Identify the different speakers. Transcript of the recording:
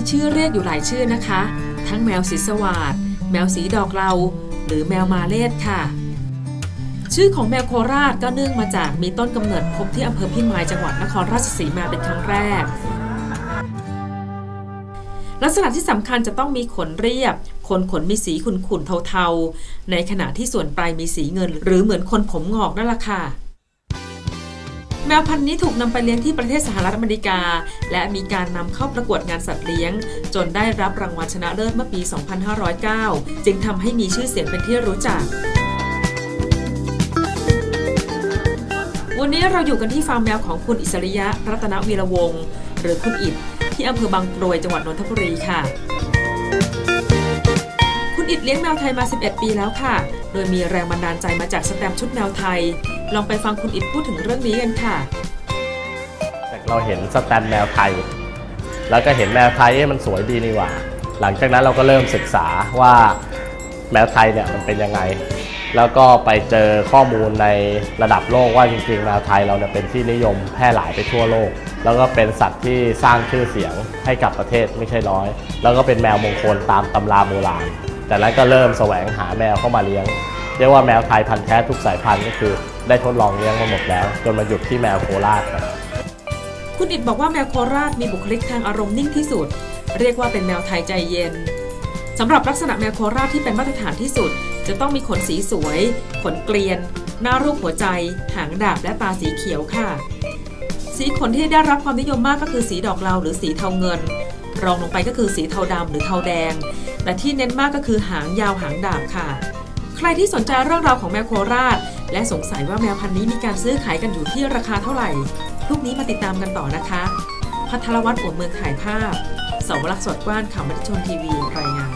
Speaker 1: มีชื่อเรียกอยู่หลายชื่อนะคะ ทั้งแมวสีสวาดแมวสีดอกเหลาหรือแมวมาเลดค่ะ ชื่อของแมวโคราชก็เนื่องมาจากมีต้นกำเนิดพบที่อำเภอพิมายจังหวัดนครราชสีมาเป็นครั้งแรก ลักษณะที่สำคัญจะต้องมีขนเรียบขนขนมีสีขุ่นๆเทาๆ ในขณะที่ส่วนปลายมีสีเงิน หรือเหมือนคนผมงอกนั่นแหละค่ะ แมวพันธุ์นี้ถูกนำไปเลี้ยงที่ประเทศสหรัฐอเมริกา และมีการนำเข้าประกวดงานสัตว์เลี้ยง จนได้รับรางวัลชนะเลิศเมื่อปี 2509 จึงทำให้มีชื่อเสียงเป็นที่รู้จักวันนี้เราอยู่กันที่ฟาร์มแมวของคุณอิสริยะรัตนวีรวงศ์หรือคุณอิดที่อำเภอบางกรวยจังหวัดนนทบุรีค่ะ ลี้ยงแมวไทยมา 11 ปีแล้วค่ะ โดยมีแรงบันดาลใจมาจากสแตมชุดแมวไทย ลองไปฟังคุณอิดพูดถึงเรื่องนี้กันค่ะ จาก
Speaker 2: เราเห็นสแตนแมวไทย แล้วก็เห็นแมวไทยมันสวยดีนี่หว่า หลังจากนั้นเราก็เริ่มศึกษาว่าแมวไทยเนี่ยมันเป็นยังไง แล้วก็ไปเจอข้อมูลในระดับโลกว่าจริงๆแมวไทยเราเนี่ยเป็นที่นิยมแพร่หลายไปทั่วโลก แล้วก็เป็นสัตว์ที่สร้างชื่อเสียงให้กับประเทศไม่ใช่น้อย แล้วก็เป็นแมวมงคลตามตำราโบราณ แต่นั้นก็เริ่มแสวงหาแมวเข้ามาเลี้ยง เรียกว่าแมวไทยพันธุ์แท้ทุกสายพันธุ์ก็คือ ได้ทดลองเลี้ยงมาหมดแล้ว จนมาหยุดที่แมวโคราชครับ
Speaker 1: คุณอิดบอกว่าแมวโคราชมีบุคลิกทางอารมณ์นิ่งที่สุด เรียกว่าเป็นแมวไทยใจเย็นสำหรับลักษณะแมวโคราชที่เป็นมาตรฐานที่สุด จะต้องมีขนสีสวย ขนเกลียน หน้ารูปหัวใจ หางดาบและตาสีเขียวค่ะ สีขนที่ได้รับความนิยมมากก็คือสีดอกเหลาหรือสีเทาเงิน รองลงไปก็คือสีเทาดำหรือเทาแดงแต่ที่เน้นมากก็คือหางยาวหางดาบค่ะ ใครที่สนใจเรื่องราวของแมวโคราช และสงสัยว่าแมวพันธุ์นี้มีการซื้อขายกันอยู่ที่ราคาเท่าไหร่พรุ่งนี้มาติดตามกันต่อนะคะ พัทรวัตรอวเมืองถ่ายภาพสวรักษ์สดกว้านข่าวมัติชนทีวีรายงาน